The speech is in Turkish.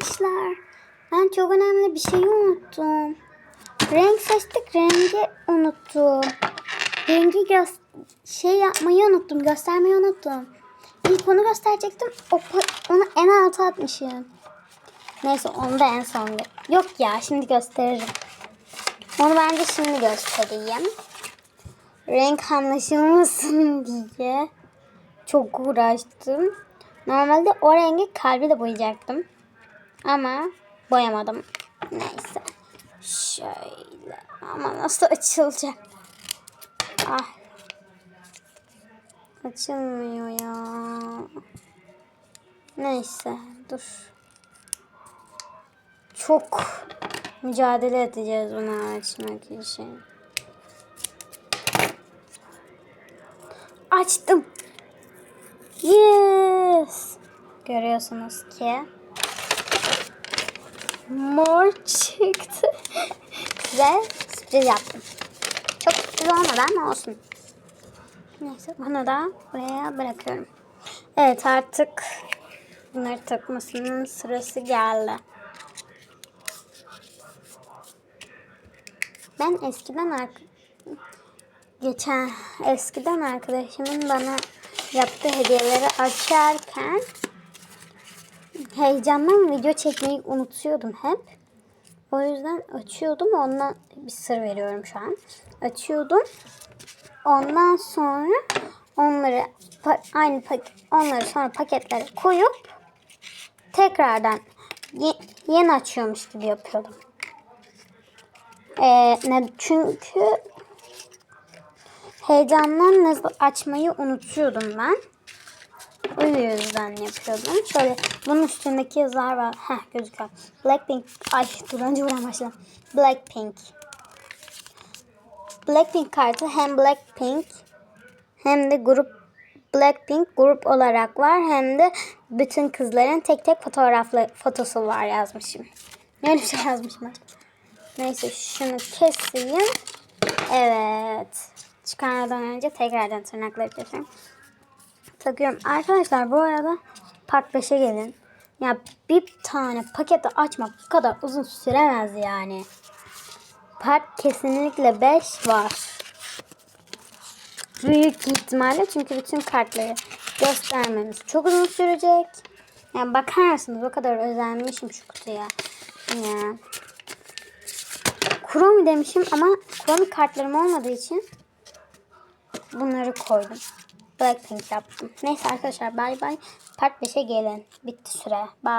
Arkadaşlar ben çok önemli bir şeyi unuttum. Renk seçtik rengi unuttum. Rengi gö- şey yapmayı unuttum göstermeyi unuttum. İlk onu gösterecektim onu en alta atmışım. Neyse onu da en son Yok ya şimdi gösteririm. Onu bence şimdi göstereyim. Renk anlaşılmasın diye çok uğraştım. Normalde o rengi kalbi de boyayacaktım. Ama boyamadım. Neyse. Şöyle. Ama nasıl açılacak? Ah. Açılmıyor ya. Neyse. Dur. Çok mücadele edeceğiz bunu açmak için. Açtım. Yes. Görüyorsunuz ki mor çıktı. Size sürpriz yaptım. Çok sürpriz olmadan ama olsun. Neyse bunu da buraya bırakıyorum. Evet artık bunları takmasının sırası geldi. Ben eskiden geçen eskiden arkadaşımın bana yaptığı hediyeleri açarken heyecandan video çekmeyi unutuyordum hep. O yüzden açıyordum. Ondan bir sır veriyorum şu an. Açıyordum. Ondan sonra onları aynı paket onları sonra paketlere koyup tekrardan ye- yeni açıyormuş gibi yapıyordum. Ee, ne, çünkü heyecandan açmayı unutuyordum ben. O yüzden yapıyordum. Şöyle bunun üstündeki yazılar var. Heh gözüküyor. Blackpink. Ay dur önce buradan başlayalım. Blackpink. Blackpink kartı hem Blackpink hem de grup Blackpink grup olarak var. Hem de bütün kızların tek tek fotoğraflı fotosu var yazmışım. Ne öyle bir şey yazmışım acaba? Neyse şunu keseyim. Evet. Çıkarmadan önce tekrardan tırnakları kesiyorum takıyorum. Arkadaşlar bu arada part 5'e gelin. Ya bir tane paketi açmak bu kadar uzun süremez yani. Part kesinlikle 5 var. Büyük ihtimalle çünkü bütün kartları göstermemiz çok uzun sürecek. Yani bakar mısınız o kadar özenmişim şu kutuya. Ya. Chrome demişim ama Chrome kartlarım olmadığı için bunları koydum. Blackpink yaptım. Neyse arkadaşlar bay bay. Part 5'e gelin. Bitti süre. Bye.